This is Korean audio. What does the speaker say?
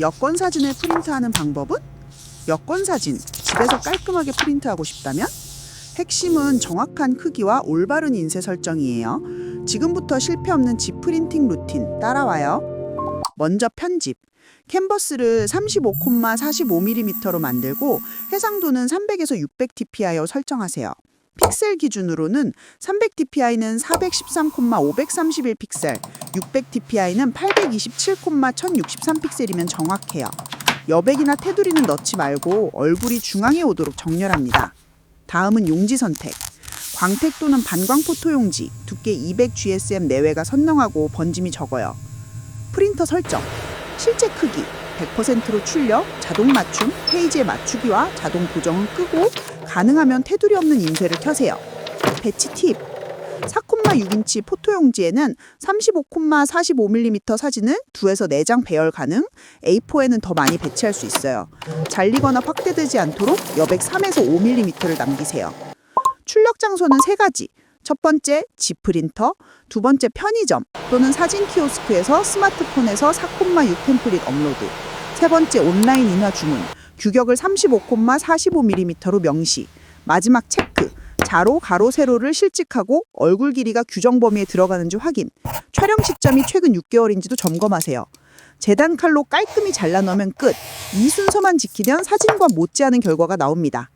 여권 사진을 프린트하는 방법은? 여권 사진 집에서 깔끔하게 프린트하고 싶다면? 핵심은 정확한 크기와 올바른 인쇄 설정이에요. 지금부터 실패 없는 집 프린팅 루틴 따라와요. 먼저 편집. 캔버스를 35,45mm로 만들고 해상도는 300에서 600 dpi로 설정하세요. 픽셀 기준으로는 300 dpi는 413,531 픽셀, 600 dpi는 827,1063 픽셀이면 정확해요. 여백이나 테두리는 넣지 말고 얼굴이 중앙에 오도록 정렬합니다. 다음은 용지 선택. 광택 또는 반광 포토 용지, 두께 200 GSM 내외가 선명하고 번짐이 적어요. 프린터 설정. 실제 크기 100%로 출력, 자동 맞춤, 페이지의 맞추기와 자동 고정은 끄고 가능하면 테두리 없는 인쇄를 켜세요. 배치 팁. 4,6인치 포토용지에는 35,45mm 사진을 2에서 4장 배열 가능, A4에는 더 많이 배치할 수 있어요. 잘리거나 확대되지 않도록 여백 3에서 5mm를 남기세요. 출력 장소는 세 가지. 첫 번째, 지프린터, 두 번째 편의점 또는 사진 키오스크에서 스마트폰에서 4,6 템플릿 업로드, 세 번째 온라인 인화 주문, 규격을 35,45mm로 명시, 마지막 체크, 자로, 가로, 세로를 실직하고 얼굴 길이가 규정 범위에 들어가는지 확인, 촬영 시점이 최근 6개월인지도 점검하세요. 재단 칼로 깔끔히 잘라 넣으면 끝. 이 순서만 지키면 사진과 못지않은 결과가 나옵니다.